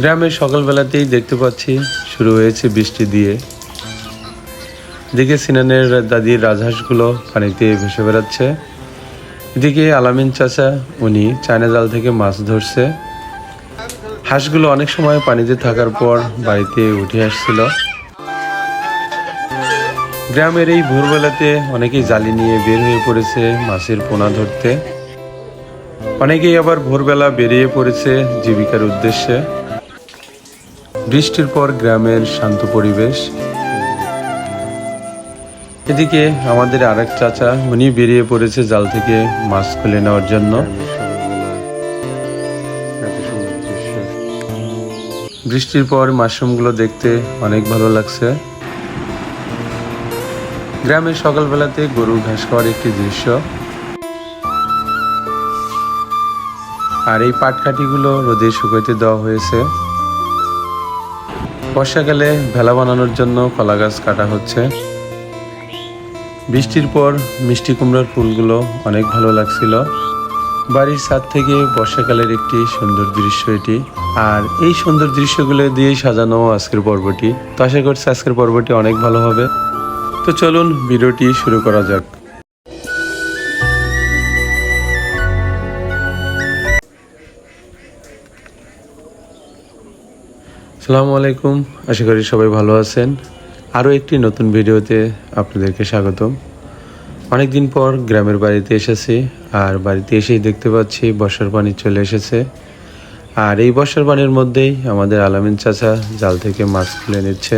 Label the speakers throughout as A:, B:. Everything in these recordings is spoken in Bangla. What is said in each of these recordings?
A: গ্রামে সকালবেলাতেই দেখতে পাচ্ছি, শুরু হয়েছে বৃষ্টি দিয়ে। এদিকে সিনানের দাদির রাজহাঁসগুলো পানিতে ভেসে বেড়াচ্ছে। এদিকে আলামিন চাচা, উনি চায়না জাল থেকে মাছ ধরছে। হাঁসগুলো অনেক সময় পানিতে থাকার পর বাড়িতে উঠে আসছিল। গ্রামের এই ভোরবেলাতে অনেকেই জালি নিয়ে বের হয়ে পড়েছে মাছের পোনা ধরতে। অনেকেই আবার ভোরবেলা বেরিয়ে পড়েছে জীবিকার উদ্দেশ্যে। বৃষ্টির পর গ্রামের শান্ত পরিবেশ। এদিকে আমাদের আরেক চাচা, উনি বেরিয়ে পড়েছে জাল থেকে মাছ খুলে নেওয়ার জন্য। বৃষ্টির পর মাশরুমগুলো দেখতে অনেক ভালো লাগছে। গ্রামের সকালবেলাতে গরু ঘাস খাওয়ার একটি দৃশ্য। আর এই পাটকাঠিগুলো রোদে শুকাইতে দেওয়া হয়েছে। বর্ষাকালে ভেলা বানানোর জন্য কলা গাছ কাটা হচ্ছে। বৃষ্টির পর মিষ্টি কুমড়ার ফুলগুলো অনেক ভালো লাগছিল। বাড়ির ছাদ থেকে বর্ষাকালের একটি সুন্দর দৃশ্য এটি। আর এই সুন্দর দৃশ্যগুলো দিয়েই সাজানো আজকের পর্বটি। তো আশা করছি আজকের পর্বটি অনেক ভালো হবে। তো চলুন ভিডিওটি শুরু করা যাক। আসসালামু আলাইকুম। আশা করি সবাই ভালো আছেন। আরও একটি নতুন ভিডিওতে আপনাদেরকে স্বাগতম। অনেকদিন পর গ্রামের বাড়িতে এসেছি, আর বাড়িতে এসেই দেখতে পাচ্ছি বর্ষার পানি চলে এসেছে। আর এই বর্ষার পানির মধ্যেই আমাদের আলামিন চাচা জাল থেকে মাছ খুলে নিচ্ছে।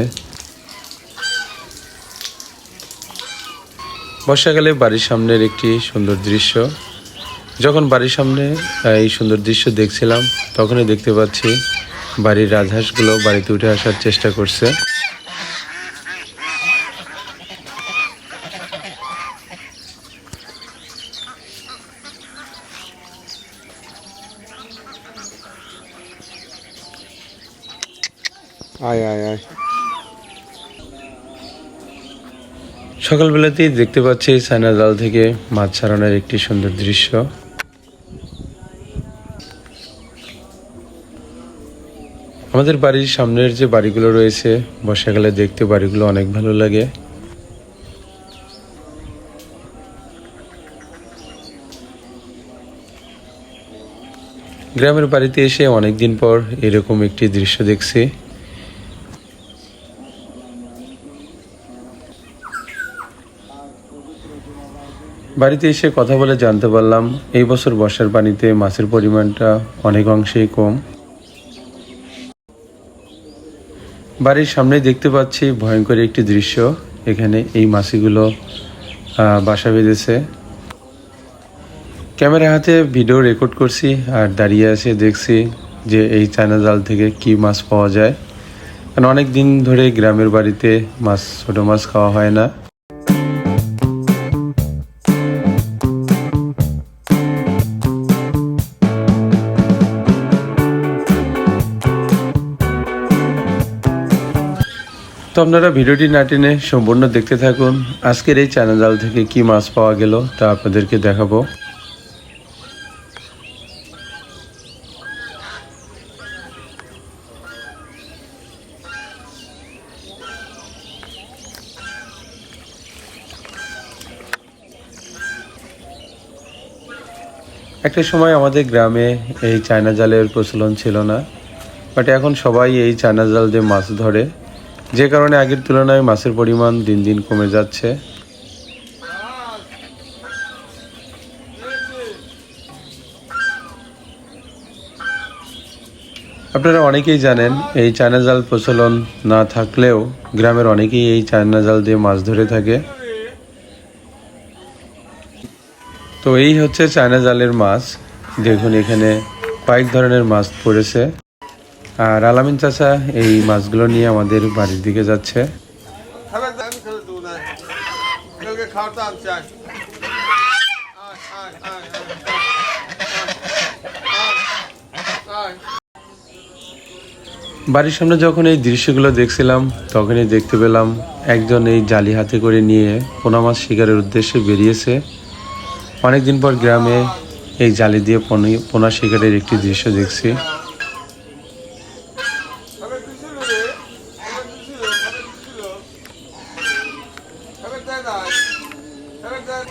A: বর্ষাকালে বাড়ির সামনের একটি সুন্দর দৃশ্য। যখন বাড়ির সামনে এই সুন্দর দৃশ্য দেখছিলাম, তখনই দেখতে পাচ্ছি বাড়ির রাজহাঁসগুলো বাড়িতে উঠে আসার চেষ্টা করছে।
B: আয় আয় আয়।
A: সকালবেলাতেই দেখতে পাচ্ছি চায়না জাল থেকে মাছ ছাড়ানোর একটি সুন্দর দৃশ্য। আমাদের বাড়ির সামনের যে বাড়িগুলো রয়েছে, বর্ষাকালে দেখতে বাড়িগুলো অনেক ভালো লাগে। গ্রামের বাড়িতে এসে অনেকদিন পর এরকম একটি দৃশ্য দেখছি। বাড়িতে এসে কথা বলে জানতে পারলাম, এই বছর বর্ষার পানিতে মাছের পরিমাণটা অনেক অংশেই কম। বাড়ির সামনে দেখতে পাচ্ছি ভয়ঙ্কর একটি দৃশ্য। এখানে এই মাছিগুলো আহ, বাসা বেঁধেছে। ক্যামেরা হাতে ভিডিও রেকর্ড করছি আর দাঁড়িয়ে আছে দেখছি যে এই চায়না জাল থেকে কি মাছ পাওয়া যায়। কারণ অনেক দিন ধরে গ্রামের বাড়িতে মাছ ছোটো মাছ খাওয়া হয় না। তো আপনারা ভিডিওটি না টেনে সম্পূর্ণ দেখতে থাকুন। আজকের এই চ্যানেল জাল থেকে কি মাছ পাওয়া গেল তা আপনাদেরকে দেখাবো। একটা সময় আমাদের গ্রামে এই চায়না জালের প্রচলন ছিল না, বাট এখন সবাই এই চায়না জাল দিয়ে মাছ ধরে। যে কারণে আগের তুলনায় মাছের পরিমাণ দিন দিন কমে যাচ্ছে। আপনারা অনেকেই জানেন, এই চায়না জাল প্রচলন না থাকলেও গ্রামের অনেকেই এই চায়না জাল দিয়ে মাছ ধরে থাকে। তো এই হচ্ছে চায়না জালের মাছ। দেখুন এখানে কয়েক ধরনের মাছ পড়েছে। আর আলামিন চাচা, এই মাছগুলো নিয়ে আমাদের বাড়ির দিকে যাচ্ছে। বাড়ির সামনে যখন এই দৃশ্যগুলো দেখছিলাম, তখনই দেখতে পেলাম একজন এই জালি হাতে করে নিয়ে পোনা মাছ শিকারের উদ্দেশ্যে বেরিয়েছে। অনেকদিন পর গ্রামে এই জালি দিয়ে পোনা শিকারের একটি দৃশ্য দেখছি
B: খাবার কি ছিল রে খাবার কি ছিল খাবার কি ছিল খাবার দেয় না খাবার দেয়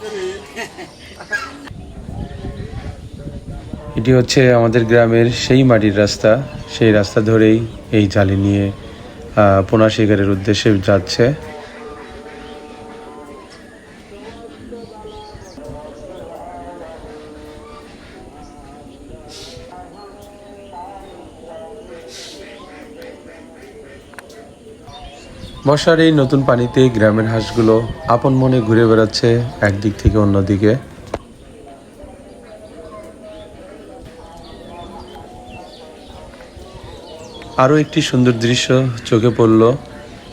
B: দেবি
A: এটি হচ্ছে আমাদের গ্রামের সেই মাটির রাস্তা। সেই রাস্তা ধরেই এই জালি নিয়ে পোনা শিকারের উদ্দেশ্যে যাচ্ছে। বর্ষার এই নতুন পানিতে গ্রামের হাঁসগুলো আপন মনে ঘুরে বেড়াচ্ছে, একদিক থেকে অন্যদিকে। আরও একটি সুন্দর দৃশ্য চোখে পড়ল।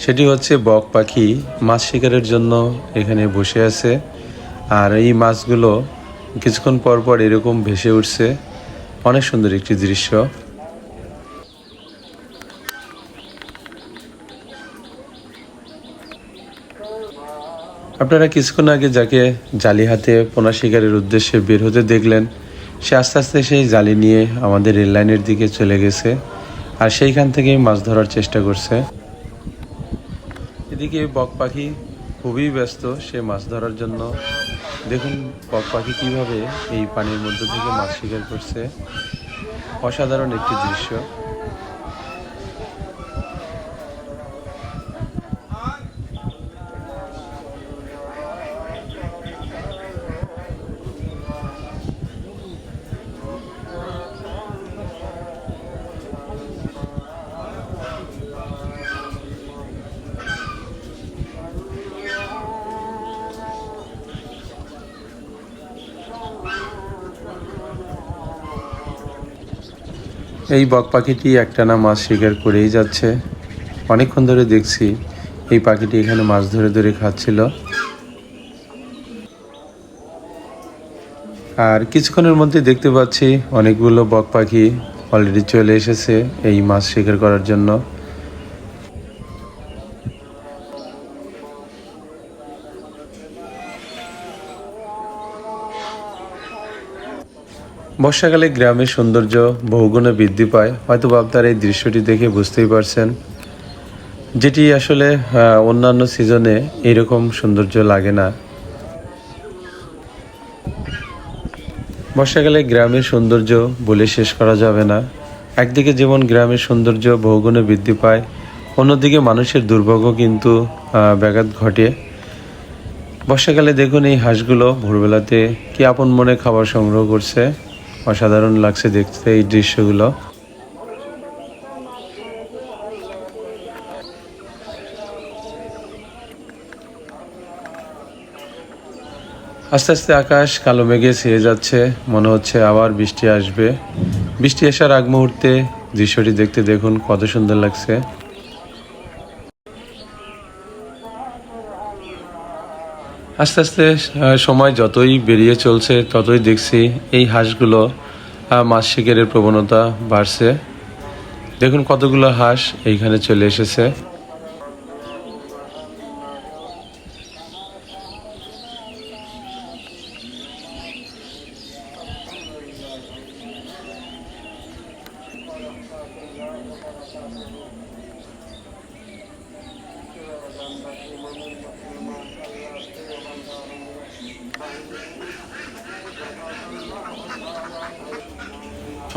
A: সেটি হচ্ছে বক পাখি মাছ শিকারের জন্য এখানে বসে আছে। আর এই মাছগুলো কিছুক্ষণ পর পর এরকম ভেসে উঠছে। অনেক সুন্দর একটি দৃশ্য। আপনারা কিছুক্ষণ আগে যাকে জালি হাতে পোনা শিকারের উদ্দেশ্যে বের হতে দেখলেন, সে আস্তে আস্তে সেই জালি নিয়ে আমাদের রেল লাইনের দিকে চলে গেছে। আর সেইখান থেকেই মাছ ধরার চেষ্টা করছে। এদিকে বক পাখি খুবই ব্যস্ত, সে মাছ ধরার জন্য। দেখুন বক পাখি কীভাবে এই পানির মধ্যে থেকে মাছ শিকার করছে। অসাধারণ একটি দৃশ্য। এই বক পাখিটি একটানা মাছ শিকার করেই যাচ্ছে। অনেকক্ষণ ধরে দেখছি এই পাখিটি এখানে মাছ ধরে ধরে খাচ্ছিল। আর কিছুক্ষণের মধ্যে দেখতে পাচ্ছি অনেকগুলো বক পাখি অলরেডি চলে এসেছে এই মাছ শিকার করার জন্য। বর্ষাকালে গ্রামের সৌন্দর্য বহুগুণে বৃদ্ধি পায়। হয়তো আপনারা এই দৃশ্যটি দেখে বুঝতেই পারছেন। যেটি আসলে অন্যান্য সিজনে এরকম সৌন্দর্য লাগে না। বর্ষাকালে গ্রামের সৌন্দর্য বলে শেষ করা যাবে না। একদিকে যেমন গ্রামের সৌন্দর্য বহুগুণে বৃদ্ধি পায়, অন্যদিকে মানুষের দুর্ভোগ কিন্তু ব্যাঘাত ঘটে। বর্ষাকালে দেখুন এই হাঁসগুলো ভোরবেলাতে কি আপন মনে খাবার সংগ্রহ করছে। অসাধারণ লাগছে দেখতে এই দৃশ্যগুলো। আস্তে আস্তে আকাশ কালো মেঘে ছেয়ে যাচ্ছে, মনে হচ্ছে আবার বৃষ্টি আসবে। বৃষ্টি আসার আগ মুহূর্তে দৃশ্যটি দেখতে দেখুন, কত সুন্দর লাগছে। আস্তে আস্তে সময় যতই বেরিয়ে চলছে, ততই দেখছি এই হাঁসগুলো মাছ শিকারের প্রবণতা বাড়ছে। দেখুন কতগুলো হাঁস এইখানে চলে এসেছে।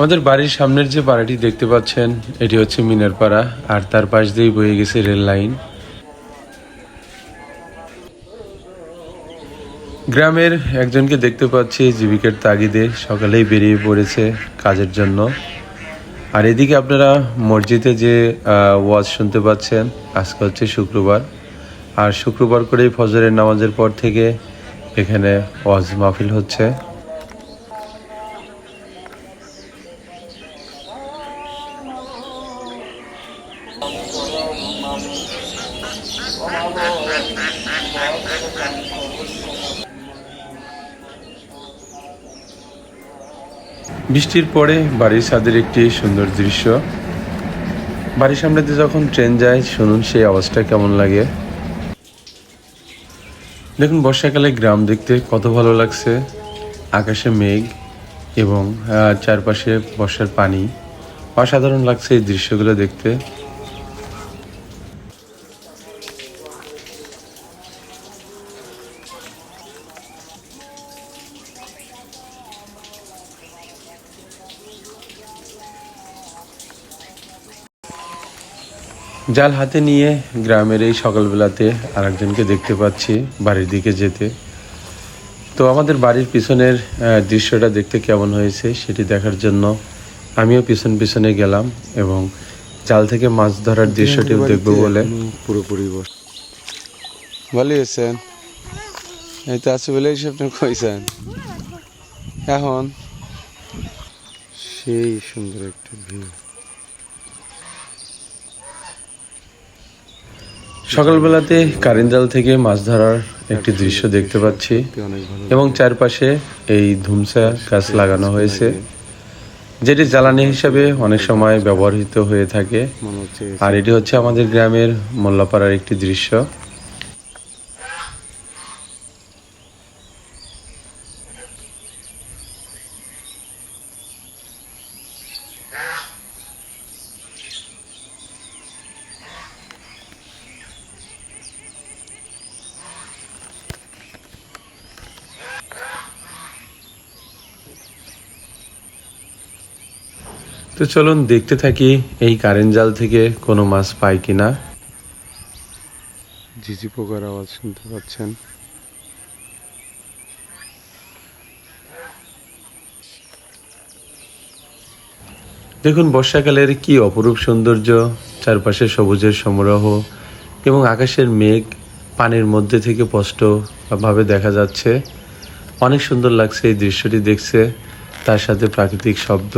A: আমাদের বাড়ির সামনের যে পাড়াটি দেখতে পাচ্ছেন, এটি হচ্ছে মিনার পাড়া, আর তার পাশ দিয়েই বয়ে গেছে রেল লাইন। গ্রামের একজনকে দেখতে পাচ্ছি জীবিকার তাগিদে, সকালেই বেরিয়ে পড়েছে কাজের জন্য। আর এদিকে আপনারা মসজিদে যে ওয়াজ শুনতে পাচ্ছেন, আজকে হচ্ছে শুক্রবার। আর শুক্রবার করেই ফজরের নামাজের পর থেকে এখানে ওয়াজ মাহফিল হচ্ছে। বৃষ্টির পরে বাড়ির ছাদের একটি সুন্দর দৃশ্য। বাড়ির সামনে দিয়ে যখন ট্রেন যায়, শুনুন সেই আওয়াজটা কেমন লাগে। দেখুন, বর্ষাকালে গ্রাম দেখতে কত ভালো লাগছে। আকাশে মেঘ এবং চারপাশে বর্ষার পানি। অসাধারণ লাগছে এই দৃশ্যগুলো দেখতে। জাল হাতে নিয়ে গ্রামের এই সকালবেলাতে আরেকজনকে দেখতে পাচ্ছি বাড়ির দিকে যেতে। তো আমাদের বাড়ির পিছনের দৃশ্যটা দেখতে কেমন হয়েছে সেটি দেখার জন্য আমিও পিছন পিছনে গেলাম এবং জাল থেকে মাছ ধরার দৃশ্যটি দেখব বলে।
C: পুরোপুরি বস ভালো আছেন? এই তো আছে বলে আপনি কইছেন। এখন? সেই সুন্দর একটা ভিউ
A: সকালবেলাতে কারিন্দাল থেকে মাছ ধরার একটি দৃশ্য দেখতে পাচ্ছি এবং চারপাশে এই ধুমসা গাছ লাগানো হয়েছে, যেটি জ্বালানি হিসাবে অনেক সময় ব্যবহৃত হয়ে থাকে। আর এটি হচ্ছে আমাদের গ্রামের মোল্লাপাড়ার একটি দৃশ্য। তো চলুন দেখতে থাকি এই কারেন্ট জাল থেকে কোনো মাছ পাই কিনা।
C: ঝিঝি পোকার আওয়াজ শুনতে পাচ্ছেন।
A: দেখুন বর্ষাকালের কি অপরূপ সৌন্দর্য চারপাশে সবুজের সমারোহ এবং আকাশের মেঘ পানির মধ্যে থেকে স্পষ্টভাবে দেখা যাচ্ছে। অনেক সুন্দর লাগছে এই দৃশ্যটি দেখছে তার সাথে প্রাকৃতিক শব্দ।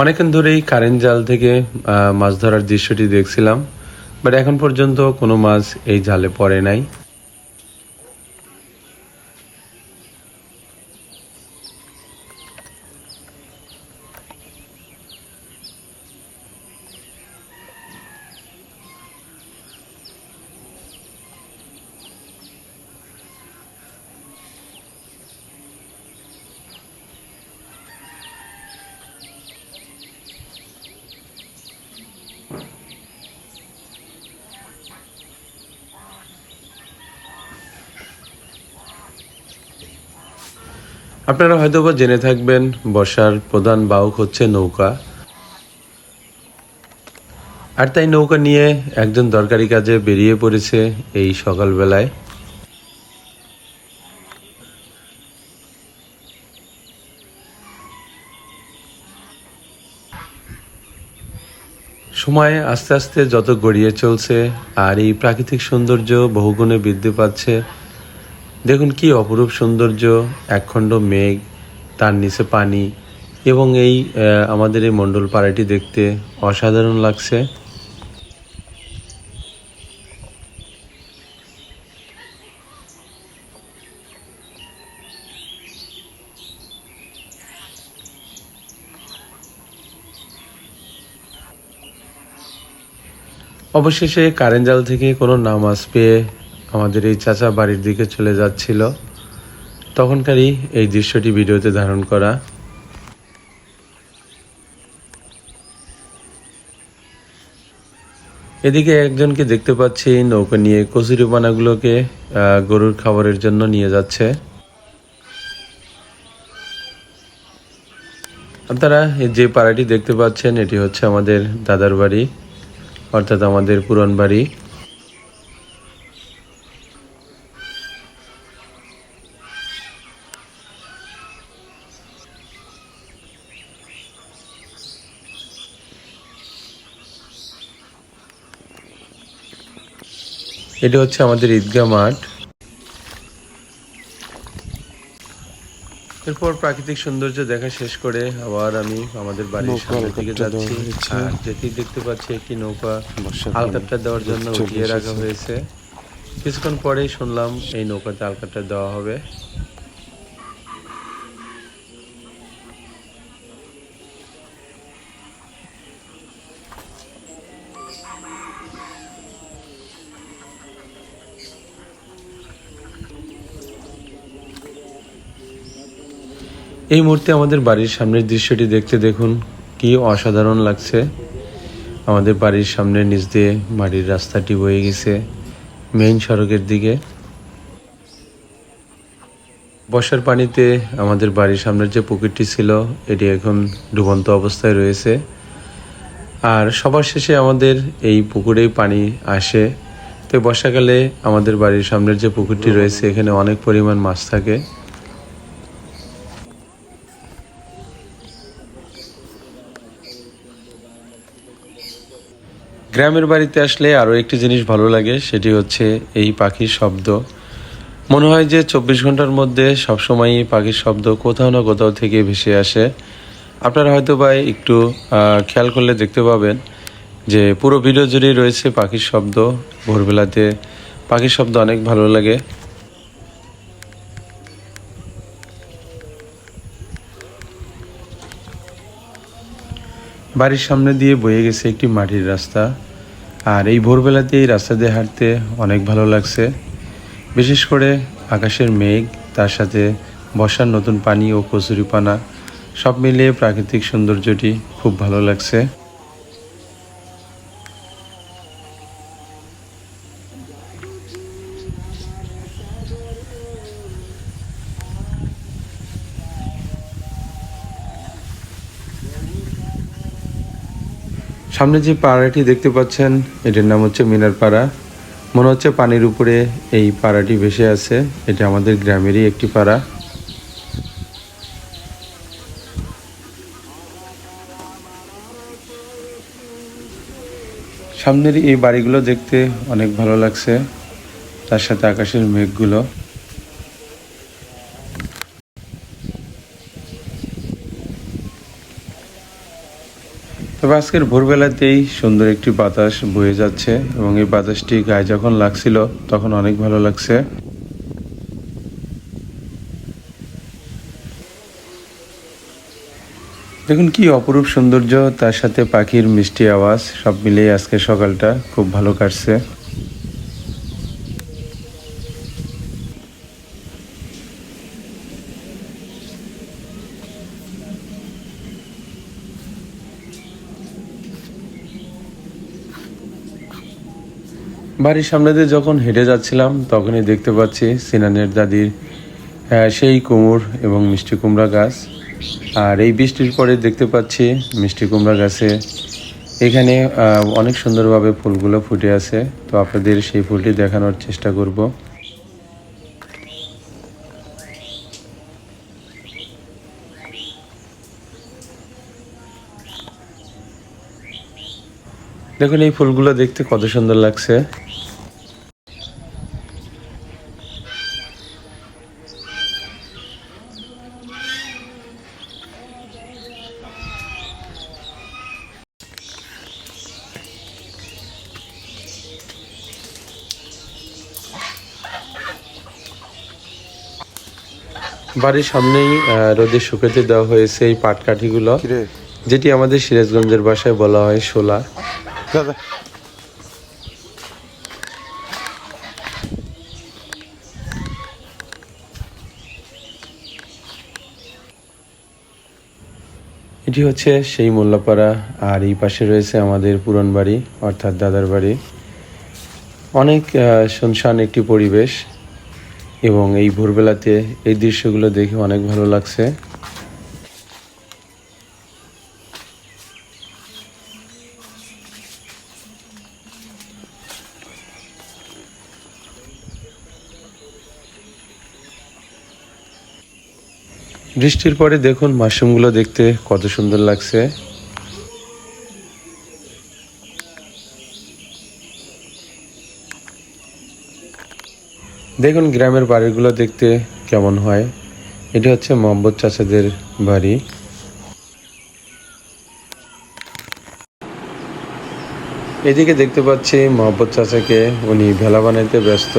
A: অনেকক্ষণ ধরেই কারেন্ট জাল থেকে মাছ ধরার দৃশ্যটি দেখছিলাম, বাট এখন পর্যন্ত কোনো মাছ এই জালে পড়ে নাই। আপনারা হয়তোবা জেনে থাকবেন বর্ষার প্রধান বাহক হচ্ছে নৌকা। আর তাই নৌকা নিয়ে একজন দরকারি কাজে বেরিয়ে পড়েছে এই সকালবেলায়। সময় আস্তে আস্তে যত গড়িয়ে চলছে, আর এই প্রাকৃতিক সৌন্দর্য বহুগুণে বৃদ্ধি পাচ্ছে দেখুন কি অপরূপ সৌন্দর্য, একখণ্ড মেঘ, তার নিচে পানি এবং এই আমাদের এই মণ্ডল পাড়াটি দেখতে অসাধারণ লাগছে। অবশেষে কারেন্ট জাল থেকে কোনো নামাজ পেয়ে আমাদের এই চাচা বাড়ির দিকে চলে যাচ্ছিল। তখনকারই এই দৃশ্যটি ভিডিওতে ধারণ করা। এদিকে একজনকে দেখতে পাচ্ছি নৌকা নিয়ে কচুরি পানাগুলোকে আহ, গরুর খাবারের জন্য নিয়ে যাচ্ছে। আপনারা যে পাড়াটি দেখতে পাচ্ছেন এটি হচ্ছে আমাদের দাদার বাড়ি অর্থাৎ আমাদের পুরন বাড়ি। এটি হচ্ছে আমাদের ঈদগাহ মাঠ। এরপর প্রাকৃতিক সৌন্দর্য দেখা শেষ করে আবার আমি আমাদের বাড়ির
C: সামনে
A: সামনের দিকে যাচ্ছি। আর যেতেই দেখতে পাচ্ছি একটি নৌকা আলকাপটা দেওয়ার জন্য উঠিয়ে রাখা হয়েছে। কিছুক্ষণ পরেই শুনলাম এই নৌকাতে আলকাপটা দেওয়া হবে। এই মুহূর্তে আমাদের বাড়ির সামনের দৃশ্যটি দেখতে দেখুন। কি অসাধারণ লাগছে। আমাদের বাড়ির সামনের নিচ দিয়ে মাটির রাস্তাটি বয়ে গেছে মেইন সড়কের দিকে। বর্ষার পানিতে আমাদের বাড়ির সামনের যে পুকুরটি ছিল, এটি এখন ডুবন্ত অবস্থায় রয়েছে। আর সবার শেষে আমাদের এই পুকুরেই পানি আসে। তো বর্ষাকালে আমাদের বাড়ির সামনের যে পুকুরটি রয়েছে, এখানে অনেক পরিমাণ মাছ থাকে। গ্রামের বাড়িতে আসলে আরও একটি জিনিস ভালো লাগে, সেটি হচ্ছে এই পাখির শব্দ। মনে হয় যে চব্বিশ ঘণ্টার মধ্যে সবসময়ই পাখির শব্দ কোথাও না কোথাও থেকে ভেসে আসে। আপনারা হয়তো বা একটু খেয়াল করলে দেখতে পাবেন যে পুরো ভিডিও জুড়েই রয়েছে পাখির শব্দ। ভোরবেলাতে পাখির শব্দ অনেক ভালো লাগে। বাড়ির সামনে দিয়ে বয়ে গেছে একটি মাটির রাস্তা। আর এই ভোরবেলাতে এই রাস্তা দিয়ে হাঁটতে অনেক ভালো লাগছে। বিশেষ করে আকাশের মেঘ, তার সাথে বসার নতুন পানি ও কচুরিপানা, সব মিলিয়ে প্রাকৃতিক সৌন্দর্যটি খুব ভালো লাগছে। সামনে যে পাড়াটি দেখতে পাচ্ছেন, এটার নাম হচ্ছে মিনার পাড়া। মনে হচ্ছে পানির উপরে এই পাড়াটি ভেসে আছে। এটা আমাদের গ্রামেরই একটি পাড়া। সামনের এই বাড়িগুলো দেখতে অনেক ভালো লাগছে। তার সাথে আকাশের মেঘগুলো। তবে আজকের ভোরবেলাতেই সুন্দর একটি বাতাস বয়ে যাচ্ছে এবং এই বাতাসটি গায়ে যখন লাগছিল, তখন অনেক ভালো লাগছে। দেখুন কি অপরূপ সৌন্দর্য, তার সাথে পাখির মিষ্টি আওয়াজ, সব মিলিয়ে আজকে সকালটা খুব ভালো কাটছে। বাড়ির সামনে দিয়ে যখন হেঁটে যাচ্ছিলাম, তখনই দেখতে পাচ্ছি সিনানের দাদির সেই কুমড় এবং মিষ্টি কুমড়া গাছ। আর এই বৃষ্টির পরে দেখতে পাচ্ছি মিষ্টি কুমড়া গাছে এখানে অনেক সুন্দরভাবে ফুলগুলো ফুটে আছে। তো আপনাদের সেই ফুলটি দেখানোর চেষ্টা করব। দেখুন, এই ফুলগুলো দেখতে কত সুন্দর লাগছে। বাড়ির সামনেই রোদে শুকাতে দেওয়া হয়েছে এই পাটকাঠিগুলো যেটি আমাদের সিরাজগঞ্জের ভাষায় বলা হয় শোলা। এটি হচ্ছে সেই মোল্লাপাড়া আর এই পাশে রয়েছে আমাদের পুরন বাড়ি অর্থাৎ দাদার বাড়ি। অনেক শুনশান একটি পরিবেশ। এবং এই ভোরবেলাতে এই দৃশ্যগুলো দেখে অনেক ভালো লাগছে। বৃষ্টির পরে দেখুন মাশরুমগুলো দেখতে কত সুন্দর লাগছে। দেখুন গ্রামের বাড়িগুলো দেখতে কেমন হয়। এটি হচ্ছে মোহাম্মদ চাচাদের বাড়ি। এদিকে দেখতে পাচ্ছি মোহাম্মদ চাচাকে উনি ভেলা বানাইতে ব্যস্ত।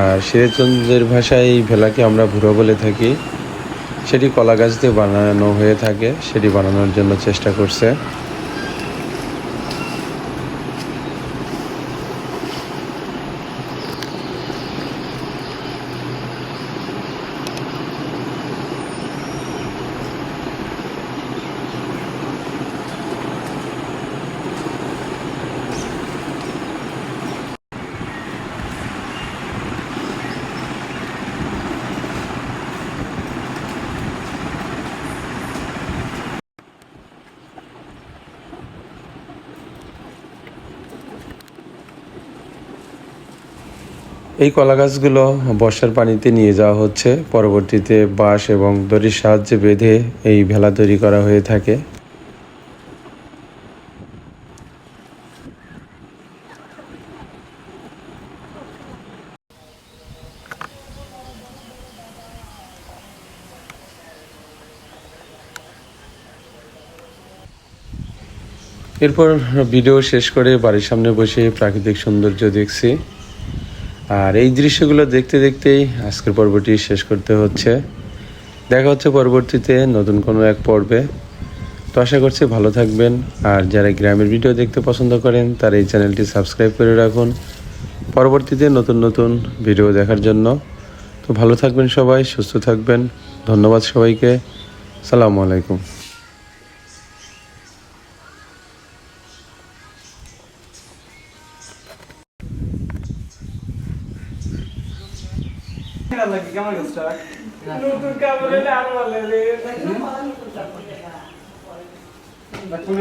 A: আর সিরাজগঞ্জের ভাষায় এই ভেলাকে আমরা ভুরো বলে থাকি। সেটি কলা গাছ দিয়ে বানানো হয়ে থাকে, সেটি বানানোর জন্য চেষ্টা করছে। এই কলা গাছগুলো বর্ষার পানিতে নিয়ে যাওয়া হচ্ছে। পরবর্তীতে বাঁশ এবং দড়ির সাহায্যে বেঁধে এই ভেলা তৈরি করা হয়ে থাকে। এরপর ভিডিও শেষ করে বাড়ির সামনে বসে প্রাকৃতিক সৌন্দর্য দেখছি। আর এই দৃশ্যগুলো দেখতে দেখতেই আজকের পর্বটি শেষ করতে হচ্ছে। দেখা হচ্ছে পরবর্তীতে নতুন কোনো এক পর্বে। তো আশা করছি ভালো থাকবেন। আর যারা গ্রামের ভিডিও দেখতে পছন্দ করেন, তারা এই চ্যানেলটি সাবস্ক্রাইব করে রাখুন। পরবর্তীতে নতুন নতুন ভিডিও দেখার জন্য। তো ভালো থাকবেন সবাই, সুস্থ থাকবেন। ধন্যবাদ সবাইকে। সালামু আলাইকুম।
D: নতুন